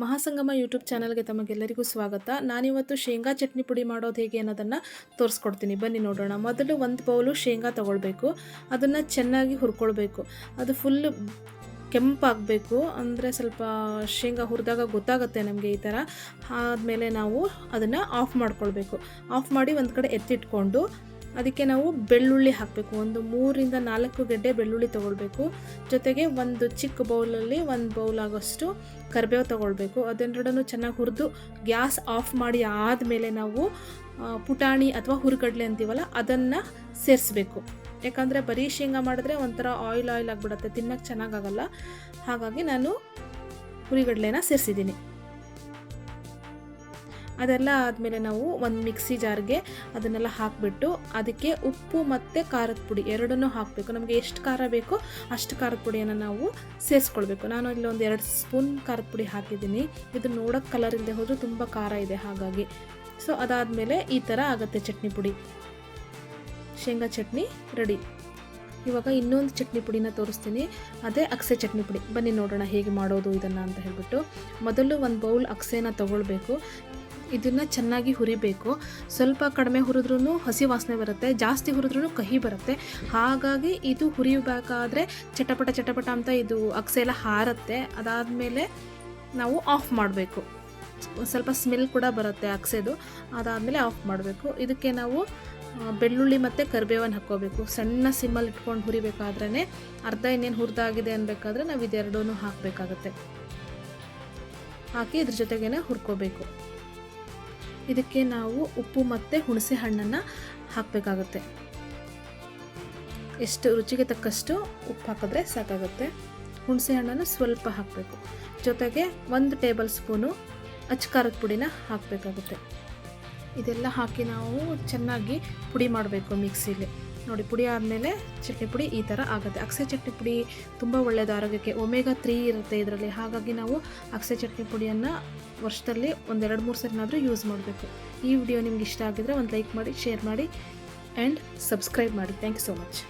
ಮಹಾಸಂಗಮ YouTube ಚಾನಲ್ಗೆ ತಮಗೆಲ್ಲರಿಗೂ ಸ್ವಾಗತ. ನಾನಿವತ್ತು ಶೇಂಗಾ ಚಟ್ನಿ ಪುಡಿ ಮಾಡೋದು ಹೇಗೆ ಅನ್ನೋದನ್ನು ತೋರಿಸ್ಕೊಡ್ತೀನಿ. ಬನ್ನಿ ನೋಡೋಣ. ಮೊದಲು ಒಂದು ಬೌಲು ಶೇಂಗಾ ತೊಗೊಳ್ಬೇಕು. ಅದನ್ನು ಚೆನ್ನಾಗಿ ಹುರ್ಕೊಳ್ಬೇಕು. ಅದು ಫುಲ್ ಕೆಂಪಾಗಬೇಕು. ಅಂದರೆ ಸ್ವಲ್ಪ ಶೇಂಗಾ ಹುರಿದಾಗ ಗೊತ್ತಾಗುತ್ತೆ ನಮಗೆ ಈ ಥರ ಆದಮೇಲೆ ನಾವು ಅದನ್ನು ಆಫ್ ಮಾಡ್ಕೊಳ್ಬೇಕು. ಆಫ್ ಮಾಡಿ ಒಂದು ಕಡೆ ಎತ್ತಿಟ್ಕೊಂಡು ಅದಕ್ಕೆ ನಾವು ಬೆಳ್ಳುಳ್ಳಿ ಹಾಕಬೇಕು. ಒಂದು ಮೂರಿಂದ ನಾಲ್ಕು ಗಡ್ಡೆ ಬೆಳ್ಳುಳ್ಳಿ ತೊಗೊಳ್ಬೇಕು. ಜೊತೆಗೆ ಒಂದು ಚಿಕ್ಕ ಬೌಲಲ್ಲಿ ಒಂದು ಬೌಲ್ ಆಗೋಷ್ಟು ಕರಿಬೇವು ತೊಗೊಳ್ಬೇಕು. ಅದನ್ನೆರಡನ್ನು ಚೆನ್ನಾಗಿ ಹುರಿದು ಗ್ಯಾಸ್ ಆಫ್ ಮಾಡಿ ಆದಮೇಲೆ ನಾವು ಪುಟಾಣಿ ಅಥವಾ ಹುರಿಗಡ್ಲೆ ಅಂತೀವಲ್ಲ, ಅದನ್ನು ಸೇರಿಸ್ಬೇಕು. ಯಾಕಂದರೆ ಬರೀ ಶೇಂಗಾ ಮಾಡಿದ್ರೆ ಒಂಥರ ಆಯಿಲ್ ಆಯಿಲ್ ಆಗಿಬಿಡುತ್ತೆ. ತಿನ್ನೋಕ್ಕೆ ಚೆನ್ನಾಗಾಗಲ್ಲ ಹಾಗಾಗಿ ನಾನು ಹುರಿಗಡ್ಲೆನ ಸೇರಿಸಿದ್ದೀನಿ. ಅದೆಲ್ಲ ಆದಮೇಲೆ ನಾವು ಒಂದು ಮಿಕ್ಸಿ ಜಾರ್ಗೆ ಅದನ್ನೆಲ್ಲ ಹಾಕಿಬಿಟ್ಟು ಅದಕ್ಕೆ ಉಪ್ಪು ಮತ್ತು ಖಾರದ ಪುಡಿ ಎರಡನ್ನೂ ಹಾಕಬೇಕು. ನಮಗೆ ಎಷ್ಟು ಖಾರ ಬೇಕೋ ಅಷ್ಟು ಖಾರದ ಪುಡಿಯನ್ನು ನಾವು ಸೇರಿಸ್ಕೊಳ್ಬೇಕು. ನಾನು ಇಲ್ಲಿ ಒಂದು ಎರಡು ಸ್ಪೂನ್ ಖಾರದ ಪುಡಿ ಹಾಕಿದ್ದೀನಿ. ಇದು ನೋಡೋಕ್ಕೆ ಕಲರ್ ಇಲ್ಲದೆ ಹೋದರೂ ತುಂಬ ಖಾರ ಇದೆ ಹಾಗಾಗಿ. ಸೊ ಅದಾದಮೇಲೆ ಈ ಥರ ಆಗುತ್ತೆ ಚಟ್ನಿ ಪುಡಿ. ಶೇಂಗಾ ಚಟ್ನಿ ರೆಡಿ. ಇವಾಗ ಇನ್ನೊಂದು ಚಟ್ನಿ ಪುಡಿನ ತೋರಿಸ್ತೀನಿ. ಅದೇ ಅಕ್ಸೆ ಚಟ್ನಿ ಪುಡಿ. ಬನ್ನಿ ನೋಡೋಣ ಹೇಗೆ ಮಾಡೋದು ಇದನ್ನು ಅಂತ ಹೇಳಿಬಿಟ್ಟು. ಮೊದಲು ಒಂದು ಬೌಲ್ ಅಕ್ಸೆನ ತಗೊಳ್ಬೇಕು. ಇದನ್ನು ಚೆನ್ನಾಗಿ ಹುರಿಬೇಕು. ಸ್ವಲ್ಪ ಕಡಿಮೆ ಹುರಿದ್ರೂ ಹಸಿ ವಾಸನೆ ಬರುತ್ತೆ, ಜಾಸ್ತಿ ಹುರಿದ್ರೂ ಕಹಿ ಬರುತ್ತೆ. ಹಾಗಾಗಿ ಇದು ಹುರಿಬೇಕಾದ್ರೆ ಚಟಪಟ ಚಟಪಟ ಅಂತ ಇದು ಅಗಸೆ ಎಲ್ಲ ಹಾರತ್ತೆ. ಅದಾದಮೇಲೆ ನಾವು ಆಫ್ ಮಾಡಬೇಕು. ಸ್ವಲ್ಪ ಸ್ಮೆಲ್ ಕೂಡ ಬರುತ್ತೆ ಅಕ್ಸೆದು. ಅದಾದಮೇಲೆ ಆಫ್ ಮಾಡಬೇಕು. ಇದಕ್ಕೆ ನಾವು ಬೆಳ್ಳುಳ್ಳಿ ಮತ್ತು ಕರಿಬೇವನ್ನು ಹಾಕ್ಕೋಬೇಕು. ಸಣ್ಣ ಸಿಮ್ಮಲ್ಲಿ ಇಟ್ಕೊಂಡು ಹುರಿಬೇಕಾದ್ರೇ ಅರ್ಧ ಇನ್ನೇನು ಹುರಿದಾಗಿದೆ ಅನ್ಬೇಕಾದ್ರೆ ನಾವು ಇದೆರಡೂ ಹಾಕಬೇಕಾಗತ್ತೆ. ಹಾಕಿ ಇದ್ರ ಜೊತೆಗೇನೆ ಹುರ್ಕೋಬೇಕು. ಇದಕ್ಕೆ ನಾವು ಉಪ್ಪು ಮತ್ತು ಹುಣಸೆ ಹಣ್ಣನ್ನು ಹಾಕಬೇಕಾಗುತ್ತೆ. ಎಷ್ಟು ರುಚಿಗೆ ತಕ್ಕಷ್ಟು ಉಪ್ಪು ಹಾಕಿದ್ರೆ ಸಾಕಾಗುತ್ತೆ. ಹುಣಸೆ ಹಣ್ಣನ್ನು ಸ್ವಲ್ಪ ಹಾಕಬೇಕು. ಜೊತೆಗೆ ಒಂದು ಟೇಬಲ್ ಸ್ಪೂನು ಅಚ್ಕಾರದ ಪುಡಿನ ಹಾಕಬೇಕಾಗುತ್ತೆ. ಇದೆಲ್ಲ ಹಾಕಿ ನಾವು ಚೆನ್ನಾಗಿ ಪುಡಿ ಮಾಡಬೇಕು ಮಿಕ್ಸಿಲಿ. ನೋಡಿ, ಪುಡಿ ಆದಮೇಲೆ ಚಟ್ನಿ ಪುಡಿ ಈ ಥರ ಆಗುತ್ತೆ. ಅಕ್ಸೆ ಚಟ್ನಿ ಪುಡಿ ತುಂಬ ಒಳ್ಳೆಯದು ಆರೋಗ್ಯಕ್ಕೆ ಒಮೆಗಾ ತ್ರೀ ಇರುತ್ತೆ ಇದರಲ್ಲಿ. ಹಾಗಾಗಿ ನಾವು ಅಕ್ಸೆ ಚಟ್ನಿ ಪುಡಿಯನ್ನು ವರ್ಷದಲ್ಲಿ ಒಂದೆರಡು, ಮೂರು ಸರಿನಾದರೂ ಯೂಸ್ ಮಾಡಬೇಕು. ಈ ವಿಡಿಯೋ ನಿಮ್ಗೆ ಇಷ್ಟ ಆಗಿದ್ರೆ ಒಂದು ಲೈಕ್ ಮಾಡಿ, ಶೇರ್ ಮಾಡಿ ಆ್ಯಂಡ್ ಸಬ್ಸ್ಕ್ರೈಬ್ ಮಾಡಿ. Thank you so much